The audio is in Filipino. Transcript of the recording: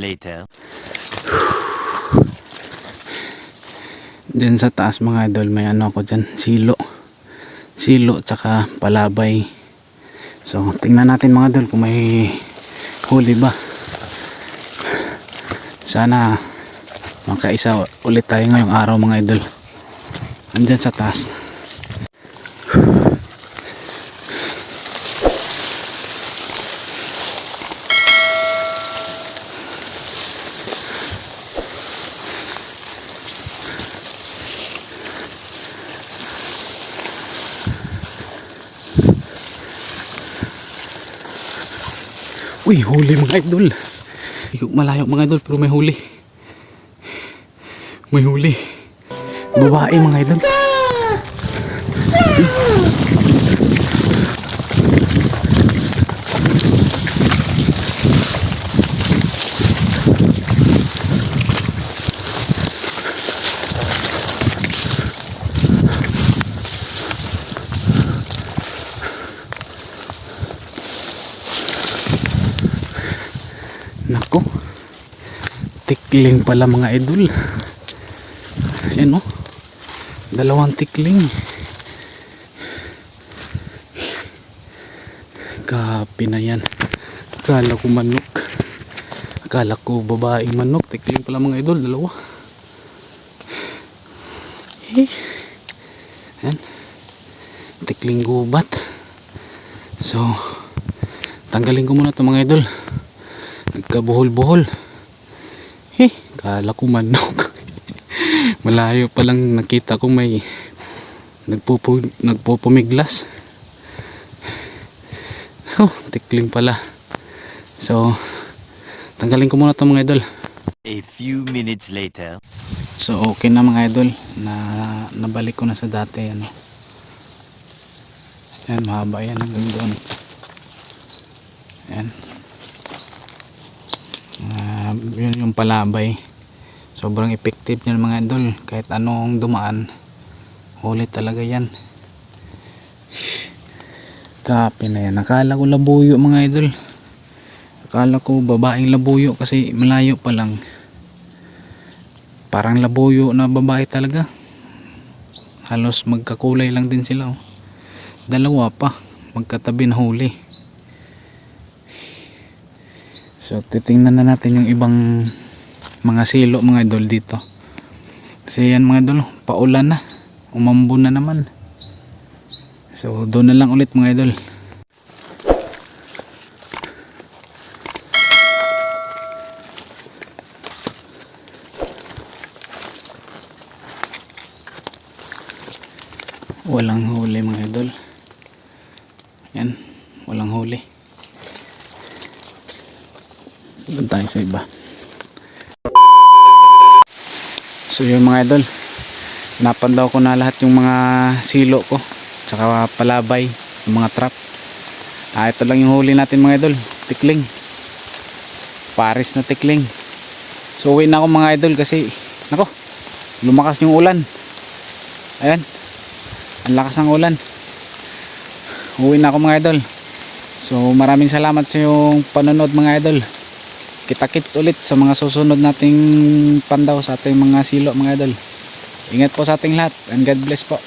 later. Diyan sa taas mga idol may ano ako dyan. Silo. Silo tsaka palabay. So tingnan natin mga idol kung may huli ba. Sana makaisa ulit tayo ngayong araw mga idol. Andyan sa taas. Uy, huli mga idol. Malayo mga idol pero may huli. May huli. Babae mga idol. Nako. Tikling pala mga idol. Ayan o. Dalawang tikling. Kapi na yan. Akala ko manok. Akala ko babaeng manok. Tikling pala mga idol. Dalawa. Eh. Ayan. Tikling gubat. So, tanggalin ko muna ito mga idol nagkabuhol-buhol eh kala ko manok. Malayo pa lang nakita ko may nagpupu, nagpupumiglas. Oh tikling pala. So tanggalin ko muna ito mga idol. A few minutes later. so okay na mga idol. Na nabalik ko na sa dati ano. Yan mahaba yan. Hanggang doon yan Yun yung palabay. Sobrang effective niyan mga idol. Kahit anong dumaan huli talaga yan. Kape na yan. Akala ko labuyo mga idol. Akala ko babaeng labuyo kasi malayo pa lang. Parang labuyo na babae talaga. Halos magkakulay lang din sila oh. dalawa pa. Magkatabi na huli So titingnan na natin yung ibang mga silo mga idol dito. Kasi yan mga idol, paulan na. Umambo na naman. So doon na lang ulit mga idol. Walang huli mga idol. Yan, walang huli. Doon tayo sa iba. So yun mga idol. Napandaw ko na lahat yung mga silo ko. Tsaka palabay. Yung mga trap. Ah, ito lang yung huli natin mga idol. Tikling. Paris na tikling. So uwi na ako mga idol kasi nako lumakas yung ulan. Ayan. Ang lakas ng ulan. Uwi na ako mga idol. So maraming salamat sa yung panonood mga idol kita-kits ulit sa mga susunod nating pandaw sa ating mga silo mga idol. Ingat po sa ating lahat and God bless po